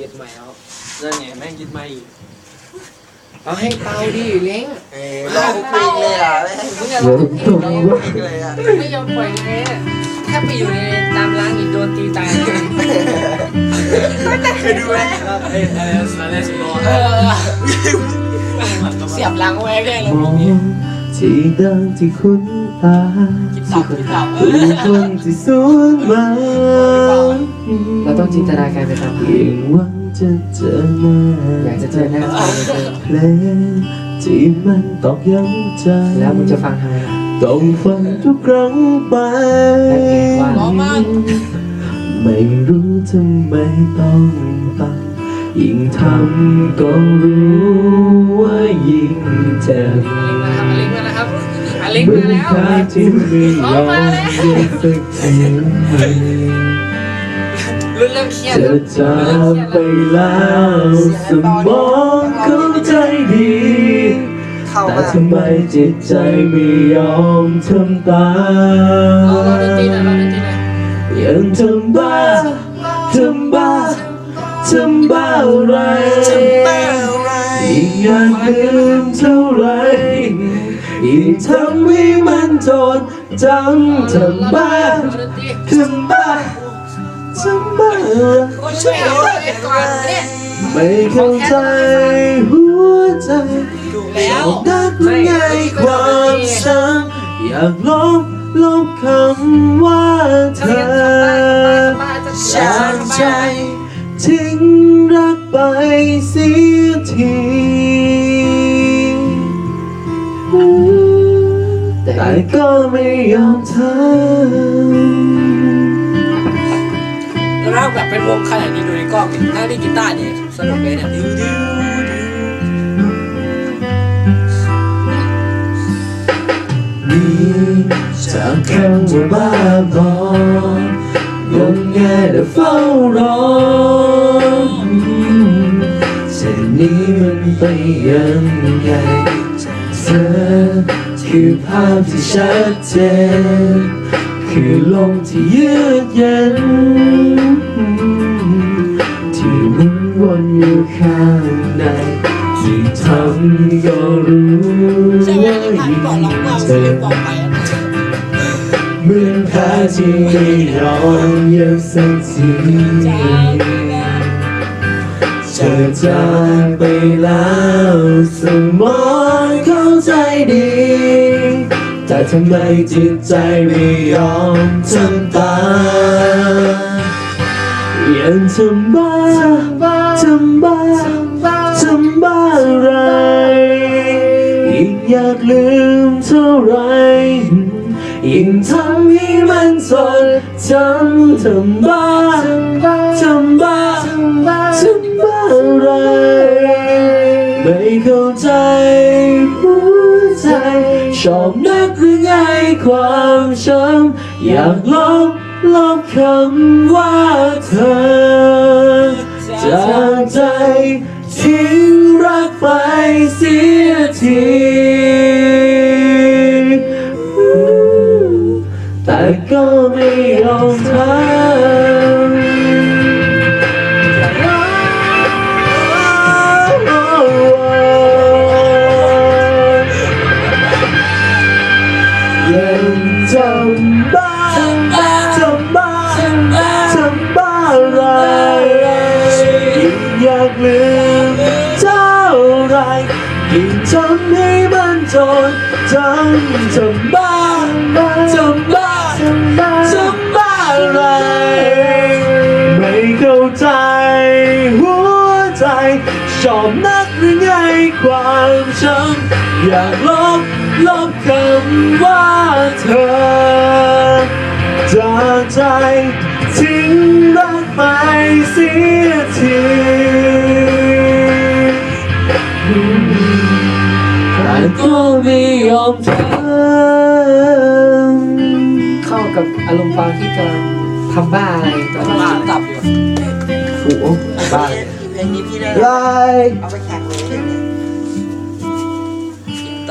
ยึดใหม่แล้วนั่นไงแม่งยึดใหม่อีกเอาให้เป่าดิเล้งเอ้ยร้องเพลงเลยอะมึงอย่าร้องเพลงเลยร้องเพลงเลยอะไม่ยอมปล่อยเลยอะแค่ไปอยู่ในตามร้านอีกโดนตีตายเลยเคยดูไหมเอ้ยอะไรนะสแลชโลเออเสียบหลังไว้แน่เลยมอง ที่ดังที่คุ้นตาคิดตับคิดตับเอผู้อคนที่สวนมาเราต้องจินตนาการไปตามเพลยิ่งงหวังจะเจอหน้าอยากจะเจอหน้าเขาเลยเพลงที่มันตอกย้ำใจแล้วมึงจะฟังทำไมล่ะต้องฟังทุกครั้งไปแล้วเพลงว่าร้องมันไม่รู้ทำไมต้องฟัง ยิ่งทำก็รู้ว่ายิ่งเจ็บลิงมาแล้วครับอลิงเมืมาอนแล้วข้าที่ไม่ยอมเย็นสักทีรุ่นเริ่มเครียดเธอจากไปแล้วสมองเข้าใจดีเข้าแต่มาทำไมจิตใจไม่ยอมทำตามรอรอดนตรีหน่อยรอดนตรีหน่อยยังทำบ้าทำบ้า ทำบ้าอะไรแป้วไรยิ่งอยากลืมเท่าไรยิ่งทำให้มันทนจำทำบ้ารอดนตรีทำบ้าทำบ้าคนช่วยเอาไปก่อนเนี่ยไม่เข้าใจหัวใจถูกแล้วดักมันไงความช้ำอยากลบลบ แต่ก็ไม่ยอมทแล้วถ้าแบบเป็นวงขนาดนี้ดูในกล้องถ้าได้กีตาร์เนี่ยสนุกเลยเนี่ยดิวดิวดิวมีจากคำว่าบ้าบองมงายและเฝ้ารอเส้นนี้มันไปยังไงเธอ คือภาพที่ชัดเจน คือลมที่เยือกเย็น ที่มุนวนอยู่ข้างในที่ทำก็รู้ว่ายิ่งเราเมื่อเธวันอเหมือนแพ้ที่ไม่ยอมยังสักที เธอจากไปแล้วสมองเข้าใจดี แต่ทำไมจิตใจไม่ยอมทำตายังทำบ้าทำบ้าทำบ้าอะไรยิ่งอยากลืมเท่าไรยิ่งทำให้ มันสดจำทำบ้าทำบ้าทำบ้าอะไร ไม่เข้าใจหัวใจชอบนักหรือไงความช้ำอยากลบลบคำว่าเธอ แต่ก็ไม่ยอมทำยังจำบ้าจำบ้าจำบ้าจำบ้าอะไรยิ่งอยากลืมเท่าไรยิ่งทำให้มันจดจำจำบ้าจำบ้า หัวใจชอบนักหรือไงความช้ำอยากลบลบคำว่าเธอจากใจทิ้งรักไปเสียทีแต่ก็ไม่ยอมเข้ากับอารมณ์ฟังที่กำลังทำบ้าอะไรตอนกำลังนี้กินตับอยู่ โอ้โ